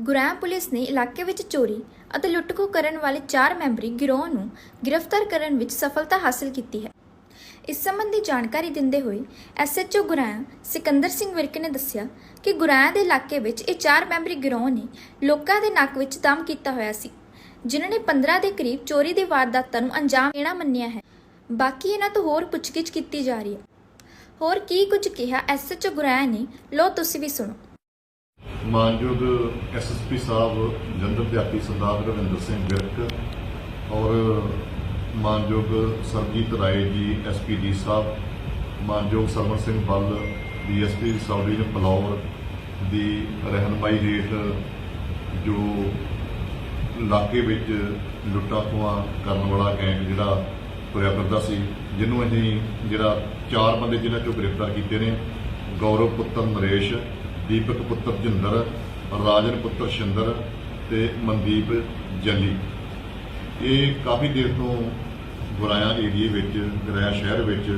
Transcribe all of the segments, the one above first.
ਗੁਰੈਮ police ਨੇ ਇਲਾਕੇ ਵਿੱਚ ਚੋਰੀ ਅਤੇ ਲੁੱਟਖੋ ਕਰਨ ਵਾਲੇ 4 ਮੈਂਬਰੀ ਗਿਰੋਹ ਨੂੰ ਗ੍ਰਿਫਤਾਰ ਕਰਨ ਵਿੱਚ ਸਫਲਤਾ ਹਾਸਲ ਕੀਤੀ ਹੈ। ਇਸ ਸੰਬੰਧੀ ਜਾਣਕਾਰੀ ਦਿੰਦੇ ਹੋਏ ਐਸਐਚਓ ਗੁਰੈਮ ਸਿਕੰਦਰ ਸਿੰਘ ਵਿਰਕ ਨੇ ਦੱਸਿਆ ਕਿ ਗੁਰੈਮ ਦੇ ਇਲਾਕੇ ਵਿੱਚ ਇਹ 4 ਮੈਂਬਰੀ ਗਿਰੋਹ ਨੇ ਲੋਕਾਂ ਦੇ ਨੱਕ ਵਿੱਚ ਦਮ ਕੀਤਾ ਹੋਇਆ ਸੀ, ਜਿਨ੍ਹਾਂ ਨੇ 15 ਦੇ ਕਰੀਬ ਚੋਰੀ ਦੀ ਵਾਰਦਾਤਾਂ ਨੂੰ ਅੰਜਾਮ ਦੇਣਾ ਮੰਨਿਆ ਹੈ। ਬਾਕੀ ਇਹਨਾਂ ਤੋਂ ਹੋਰ ਪੁੱਛਗਿੱਛ ਕੀਤੀ ਜਾ ਰਹੀ ਹੈ। ਹੋਰ ਕੀ ਕੁਝ ਕਿਹਾ ਐਸਐਚਓ ਗੁਰੈਮ ਨੇ ਲੋ ਤੁਸੀਂ ਵੀ ਸੁਣੋ। ਮਾਨਯੋਗ ਐਸਐਸਪੀ ਸਾਹਿਬ, ਜਨਰਲ ਦਿਹਾਤੀ ਸਰਦਾਰ ਰਵਿੰਦਰ ਸਿੰਘ ਵਿਰਕ ਔਰ ਮਾਨਯੋਗ ਸਰਜੀਤ ਰਾਏ ਜੀ ਐਸਪੀਡੀ ਸਾਹਿਬ, ਮਾਨਯੋਗ Sarwan Singh Bal DSP sub division Blaur ਦੀ ਰਹਿਨਮਾਈ ਹੇਠ ਜੋ ਇਲਾਕੇ ਵਿੱਚ ਲੁੱਟਾਂ ਖੋਹਾਂ ਕਰਨ ਵਾਲਾ ਗੈਂਗ ਜਿਹੜਾ ਤੁਰਿਆ ਕਰਦਾ ਸੀ, ਜਿਹਨੂੰ ਅਸੀਂ ਜਿਹੜਾ ਚਾਰ ਬੰਦੇ ਜਿਨ੍ਹਾਂ ਚੋਂ ਗ੍ਰਿਫਤਾਰ ਕੀਤੇ ਨੇ, ਗੌਰਵ ਪੁੱਤਰ ਨਰੇਸ਼ ਦੀਪਕ ਪੁੱਤਰ ਜਿੰਦਰ, ਰਾਜਨ ਪੁੱਤਰ ਸ਼ਿੰਦਰ ਤੇ ਮਨਦੀਪ ਜੱਲੀ। ਇਹ ਕਾਫੀ ਦੇਰ ਤੋਂ ਗੁਰਾਇਆ ਏਰੀਏ ਵਿੱਚ, ਗੁਰਾਇਆ ਸ਼ਹਿਰ ਵਿੱਚ,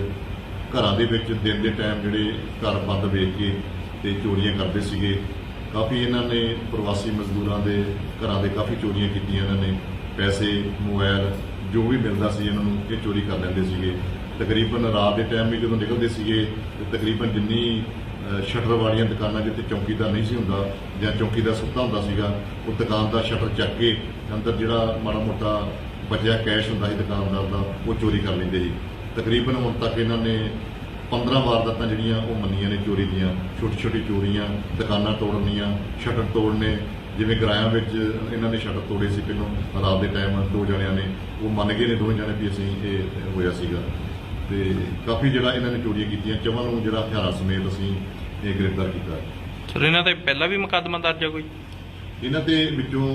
ਘਰਾਂ ਦੇ ਵਿੱਚ ਦਿਨ ਦੇ ਟਾਈਮ ਜਿਹੜੇ ਘਰ ਬੰਦ ਵੇਚ ਕੇ ਤੇ ਚੋਰੀਆਂ ਕਰਦੇ ਸੀਗੇ। ਕਾਫੀ ਇਹਨਾਂ ਨੇ ਪ੍ਰਵਾਸੀ ਮਜ਼ਦੂਰਾਂ ਦੇ ਘਰਾਂ ਦੇ ਕਾਫੀ ਚੋਰੀਆਂ ਕੀਤੀਆਂ ਇਹਨਾਂ ਨੇ। ਪੈਸੇ ਮੋਬਾਈਲ ਜੋ ਵੀ ਮਿਲਦਾ ਸੀ ਇਹਨਾਂ ਨੂੰ ਇਹ ਚੋਰੀ ਕਰ ਲੈਂਦੇ ਸੀਗੇ। ਤਕਰੀਬਨ ਰਾਤ ਦੇ ਟਾਈਮ ਵੀ ਜਦੋਂ ਨਿਕਲਦੇ ਸੀਗੇ, ਤੇ ਤਕਰੀਬਨ ਜਿੰਨੀ ਸ਼ਟਰ ਵਾਲੀਆਂ ਦੁਕਾਨਾਂ ਜਿੱਥੇ ਚੌਕੀਦਾਰ ਨਹੀਂ ਸੀ ਹੁੰਦਾ ਜਾਂ ਚੌਕੀਦਾਰ ਸੁੱਤਾ ਹੁੰਦਾ ਸੀਗਾ, ਉਹ ਦੁਕਾਨ ਦਾ ਸ਼ਟਰ ਚੱਕ ਕੇ ਅੰਦਰ ਜਿਹੜਾ ਮਾੜਾ ਮੋਟਾ ਬਚਿਆ ਕੈਸ਼ ਹੁੰਦਾ ਸੀ ਦੁਕਾਨਦਾਰ ਦਾ, ਉਹ ਚੋਰੀ ਕਰ ਲੈਂਦੇ ਸੀ। ਤਕਰੀਬਨ ਹੁਣ ਤੱਕ ਇਹਨਾਂ ਨੇ 15 ਵਾਰਦਾਤਾਂ ਜਿਹੜੀਆਂ ਉਹ ਮੰਨੀਆਂ ਨੇ ਚੋਰੀ ਦੀਆਂ। ਛੋਟੀ ਛੋਟੀ ਚੋਰੀਆਂ, ਦੁਕਾਨਾਂ ਤੋੜਨੀਆਂ, ਸ਼ਟਰ ਤੋੜਨੇ, ਜਿਵੇਂ ਗਰਾਇਆਂ ਵਿੱਚ ਇਹਨਾਂ ਨੇ ਸ਼ਟਰ ਤੋੜੇ ਸੀ ਪਹਿਲਾਂ, ਰਾਤ ਦੇ ਟਾਈਮ ਦੋ ਜਣਿਆਂ ਨੇ, ਉਹ ਮੰਨ ਗਏ ਨੇ ਦੋਵੇਂ ਜਣੇ ਵੀ ਅਸੀਂ ਇਹ ਹੋਇਆ ਸੀਗਾ। ਤੇ ਕਾਫੀ ਜਿਹੜਾ ਇਹਨਾਂ ਨੇ ਚੋਰੀਆਂ ਕੀਤੀਆਂ ਚਵਾਂ ਨੂੰ ਜਿਹੜਾ ਹਥਿਆਰਾਂ ਸਮੇਤ ਅਸੀਂ ਇਹ ਗ੍ਰਿਫਤਾਰ ਕੀਤਾ। ਸਰ ਇਹਨਾਂ ਤੇ ਪਹਿਲਾਂ ਵੀ ਮੁਕੱਦਮਾ ਦਰਜ ਹੈ ਕੋਈ? ਇਹਨਾਂ ਤੇ ਵਿੱਚੋਂ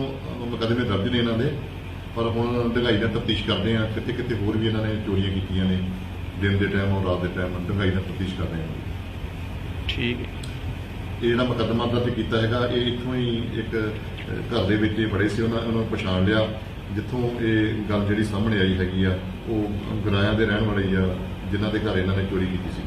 ਮੁਕੱਦਮੇ ਦਰਜ ਨੇ ਇਹਨਾਂ ਦੇ ਪਰ ਹੁਣ ਢਗਾਈ ਦਾ ਤਫਤੀਸ਼ ਕਰਦੇ ਆ ਕਿਤੇ ਕਿਤੇ ਹੋਰ ਵੀ ਇਹਨਾਂ ਨੇ ਚੋਰੀਆਂ ਕੀਤੀਆਂ ਨੇ ਦਿਨ ਦੇ ਟਾਈਮ ਔਰ ਰਾਤ ਦੇ ਟਾਈਮ ਢਗਾਈ ਦਾ ਤਫਤੀਸ਼ ਕਰਦੇ ਆ ਠੀਕ ਹੈ। ਇਹ ਜਿਹੜਾ ਮੁਕੱਦਮਾ ਦਰਜ ਕੀਤਾ ਹੈਗਾ ਇਹ ਇੱਥੋਂ ਹੀ ਇੱਕ ਘਰ ਦੇ ਵਿੱਚ ਇਹ ਬੜੇ ਸੀ ਉਹਨਾਂ ਨੂੰ ਪਛਾਣ ਲਿਆ। ਜਿੱਥੋਂ ਇਹ ਗੱਲ ਜਿਹੜੀ ਸਾਹਮਣੇ ਆਈ ਹੈਗੀ ਆ, ਉਹ ਗਰਾਇਆਂ ਦੇ ਰਹਿਣ ਵਾਲੇ ਆ ਜਿਨ੍ਹਾਂ ਦੇ ਘਰ ਇਹਨਾਂ ਨੇ ਚੋਰੀ ਕੀਤੀ ਸੀ।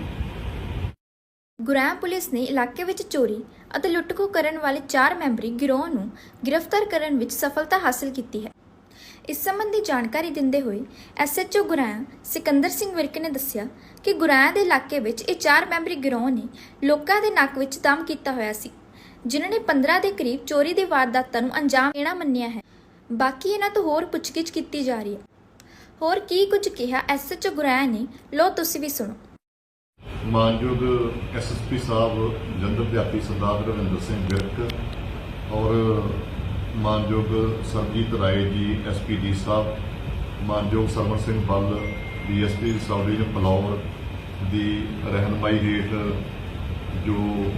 ਗੁਰੈਮ ਪੁਲਿਸ ਨੇ ਇਲਾਕੇ ਵਿੱਚ ਚੋਰੀ ਅਤੇ ਲੁੱਟਖੋ ਕਰਨ ਵਾਲੇ 4 ਮੈਂਬਰੀ ਗਿਰੋਹ ਨੂੰ ਗ੍ਰਿਫਤਾਰ ਕਰਨ ਵਿੱਚ ਸਫਲਤਾ ਹਾਸਲ ਕੀਤੀ ਹੈ। ਇਸ ਸੰਬੰਧੀ ਜਾਣਕਾਰੀ ਦਿੰਦੇ ਹੋਏ ਐਸਐਚਓ ਗੁਰੈਮ ਸਿਕੰਦਰ ਸਿੰਘ ਵਿਰਕ ਨੇ ਦੱਸਿਆ ਕਿ ਗੁਰਾਇਆ ਦੇ ਇਲਾਕੇ ਵਿੱਚ ਇਹ 4 ਮੈਂਬਰੀ ਗਿਰੋਹ ਨੇ ਲੋਕਾਂ ਦੇ ਨੱਕ ਵਿੱਚ ਦਮ ਕੀਤਾ ਹੋਇਆ ਸੀ, ਜਿਨ੍ਹਾਂ ਨੇ 15 ਦੇ ਕਰੀਬ ਚੋਰੀ ਦੇ ਵਾਰਦਾਤਾਂ ਨੂੰ ਅੰਜਾਮ ਦੇਣਾ ਮੰਨਿਆ ਹੈ। ਬਾਕੀ ਇਹਨਾਂ ਤੋਂ ਹੋਰ ਪੁੱਛਗਿੱਛ ਕੀਤੀ ਜਾ ਰਹੀ ਹੈ। ਹੋਰ ਕੀ ਕੁਝ ਕਿਹਾ ਐਸਐਚਓ ਗੁਰੈਮ ਨੇ ਲੋ ਤੁਸੀਂ ਵੀ ਸੁਣੋ। ਮਾਨਯੋਗ ਐਸਐਸਪੀ ਸਾਹਿਬ ਜਨਰਲ ਦਿਹਾਤੀ ਸਰਦਾਰ ਰਵਿੰਦਰ ਸਿੰਘ ਵਿਰਕ ਔਰ ਮਾਨਯੋਗ ਸਰਜੀਤ ਰਾਏ ਜੀ ਐਸਪੀਡੀ ਸਾਹਿਬ, ਮਾਨਯੋਗ Sarwan Singh Bal DSP sub division Phillaur ਦੀ ਰਹਿਨਮਾਈ ਹੇਠ ਜੋ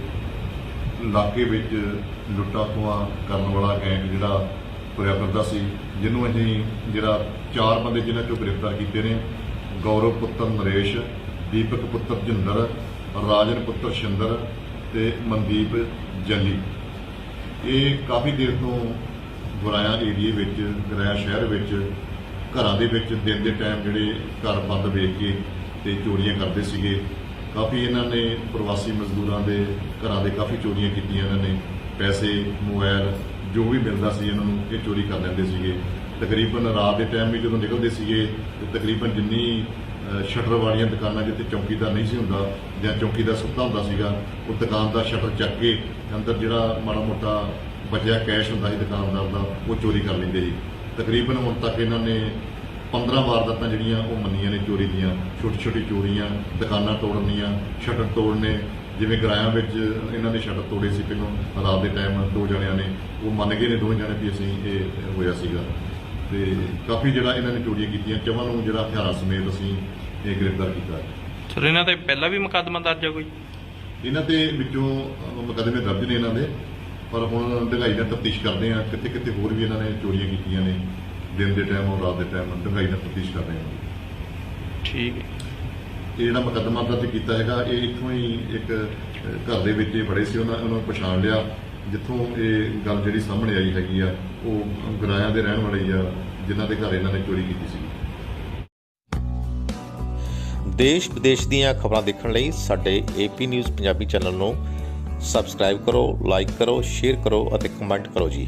ਇਲਾਕੇ ਵਿੱਚ ਲੁੱਟਾਂ ਖੋਹਾਂ ਕਰਨ ਵਾਲਾ ਗੈਂਗ ਜਿਹੜਾ ਤੁਰਿਆ ਫਿਰਦਾ ਸੀ। ਜਿਹਨੂੰ ਅਸੀਂ ਜਿਹੜਾ ਚਾਰ ਬੰਦੇ ਜਿਨ੍ਹਾਂ ਚੋਂ ਗ੍ਰਿਫਤਾਰ ਕੀਤੇ ਨੇ, ਗੌਰਵ ਪੁੱਤਰ ਨਰੇਸ਼, ਦੀਪਕ ਪੁੱਤਰ ਜਿੰਦਰ, ਰਾਜਨ ਪੁੱਤਰ ਸ਼ਿੰਦਰ ਤੇ ਮਨਦੀਪ ਜੱਲੀ। ਇਹ ਕਾਫੀ ਦੇਰ ਤੋਂ ਗੁਰਾਇਆ ਏਰੀਏ ਵਿੱਚ, ਗੁਰਾਇਆ ਸ਼ਹਿਰ ਵਿੱਚ, ਘਰਾਂ ਦੇ ਵਿੱਚ ਦਿਨ ਦੇ ਟਾਈਮ ਜਿਹੜੇ ਘਰ ਬੰਦ ਵੇਖ ਕੇ ਤੇ ਚੋਰੀਆਂ ਕਰਦੇ ਸੀਗੇ। ਕਾਫੀ ਇਹਨਾਂ ਨੇ ਪ੍ਰਵਾਸੀ ਮਜ਼ਦੂਰਾਂ ਦੇ ਘਰਾਂ ਦੇ ਕਾਫੀ ਚੋਰੀਆਂ ਕੀਤੀਆਂ ਇਹਨਾਂ ਨੇ, ਪੈਸੇ ਮੋਬਾਈਲ ਜੋ ਵੀ ਮਿਲਦਾ ਸੀ ਇਹਨਾਂ ਨੂੰ ਇਹ ਚੋਰੀ ਕਰ ਲੈਂਦੇ ਸੀਗੇ। ਤਕਰੀਬਨ ਰਾਤ ਦੇ ਟਾਈਮ ਵੀ ਜਦੋਂ ਨਿਕਲਦੇ ਸੀਗੇ, ਤੇ ਤਕਰੀਬਨ ਜਿੰਨੀ ਸ਼ਟਰ ਵਾਲੀਆਂ ਦੁਕਾਨਾਂ ਜਿੱਥੇ ਚੌਕੀਦਾਰ ਨਹੀਂ ਸੀ ਹੁੰਦਾ ਜਾਂ ਚੌਕੀਦਾਰ ਸੁੱਤਾ ਹੁੰਦਾ ਸੀਗਾ, ਉਹ ਦੁਕਾਨ ਦਾ ਸ਼ਟਰ ਚੱਕ ਕੇ ਅੰਦਰ ਜਿਹੜਾ ਮਾੜਾ ਮੋਟਾ ਬਚਿਆ ਕੈਸ਼ ਹੁੰਦਾ ਸੀ ਦੁਕਾਨਦਾਰ ਦਾ, ਉਹ ਚੋਰੀ ਕਰ ਲੈਂਦੇ ਸੀ। ਤਕਰੀਬਨ ਹੁਣ ਤੱਕ ਇਹਨਾਂ ਨੇ 15 ਵਾਰਦਾਤਾਂ ਜਿਹੜੀਆਂ ਉਹ ਮੰਨੀਆਂ ਨੇ ਚੋਰੀ ਦੀਆਂ ਛੋਟੀ ਛੋਟੀ ਚੋਰੀਆਂ ਦੁਕਾਨਾਂ ਤੋੜਨੀਆਂ ਸ਼ਟਰ ਤੋੜਨੇ ਜਿਵੇਂ ਗਰਾਇਆਂ ਵਿੱਚ ਇਹਨਾਂ ਨੇ ਸ਼ਟਰ ਤੋੜੇ ਸੀ ਪਹਿਲਾਂ ਰਾਤ ਦੇ ਟਾਈਮ ਦੋ ਜਣਿਆਂ ਨੇ ਉਹ ਮੰਨ ਗਏ ਨੇ ਦੋਵੇਂ ਜਣੇ ਵੀ ਅਸੀਂ ਇਹ ਹੋਇਆ ਸੀਗਾ। ਤੇ ਕਾਫੀ ਜਿਹੜਾ ਇਹਨਾਂ ਨੇ ਚੋਰੀਆਂ ਕੀਤੀਆਂ ਚਵਾਂ ਨੂੰ ਜਿਹੜਾ ਹਥਿਆਰਾਂ ਸਮੇਤ ਅਸੀਂ ਇਹ ਗ੍ਰਿਫਤਾਰ ਕੀਤਾ। ਸਰ ਇਹਨਾਂ ਤੇ ਪਹਿਲਾਂ ਵੀ ਮੁਕੱਦਮਾ ਦਰਜ ਹੈ ਕੋਈ? ਇਹਨਾਂ ਤੇ ਵਿੱਚੋਂ ਮੁਕੱਦਮੇ ਦਰਜ ਨੇ ਇਹਨਾਂ ਦੇ ਪਰ ਹੁਣ ਢਗਾਈ ਦਾ ਤਫਤੀਸ਼ ਕਰਦੇ ਆ ਕਿਤੇ ਕਿਤੇ ਹੋਰ ਵੀ ਇਹਨਾਂ ਨੇ ਚੋਰੀਆਂ ਕੀਤੀਆਂ ਨੇ। ਦਿਨ ਦੇ ਟਾਈਮ ਔਰ ਰਾਤ ਦੇ ਟਾਈਮ ਢਗਾਈ ਦਾ ਤਫਤੀਸ਼ ਕਰ ਰਹੇ ਹਾਂ ਠੀਕ ਹੈ। ਇਹ ਜਿਹੜਾ ਮੁਕੱਦਮਾ ਦਰਜ ਕੀਤਾ ਹੈਗਾ ਇਹ ਇੱਥੋਂ ਹੀ ਇੱਕ ਘਰ ਦੇ ਵਿੱਚ ਇਹ ਬੜੇ ਸੀ ਉਹਨਾਂ ਉਹਨਾਂ ਨੂੰ ਪਛਾਣ ਲਿਆ। ਜਿੱਥੋਂ ਇਹ ਗੱਲ ਜਿਹੜੀ ਸਾਹਮਣੇ ਆਈ ਹੈਗੀ ਆ ਉਹ ਗਰਾਇਆਂ ਦੇ ਰਹਿਣ ਵਾਲੇ ਹੀ ਆ ਜਿਨ੍ਹਾਂ ਦੇ ਘਰ ਇਹਨਾਂ ਨੇ ਚੋਰੀ ਕੀਤੀ ਸੀ। ਦੇਸ਼ ਵਿਦੇਸ਼ ਦੀਆਂ ਖਬਰਾਂ ਦੇਖਣ ਲਈ ਸਾਡੇ ਏਪੀ ਨਿਊਜ਼ ਪੰਜਾਬੀ ਚੈਨਲ ਨੂੰ ਸਬਸਕ੍ਰਾਈਬ ਕਰੋ ਲਾਈਕ ਕਰੋ ਸ਼ੇਅਰ ਕਰੋ ਅਤੇ ਕਮੈਂਟ ਕਰੋ ਜੀ।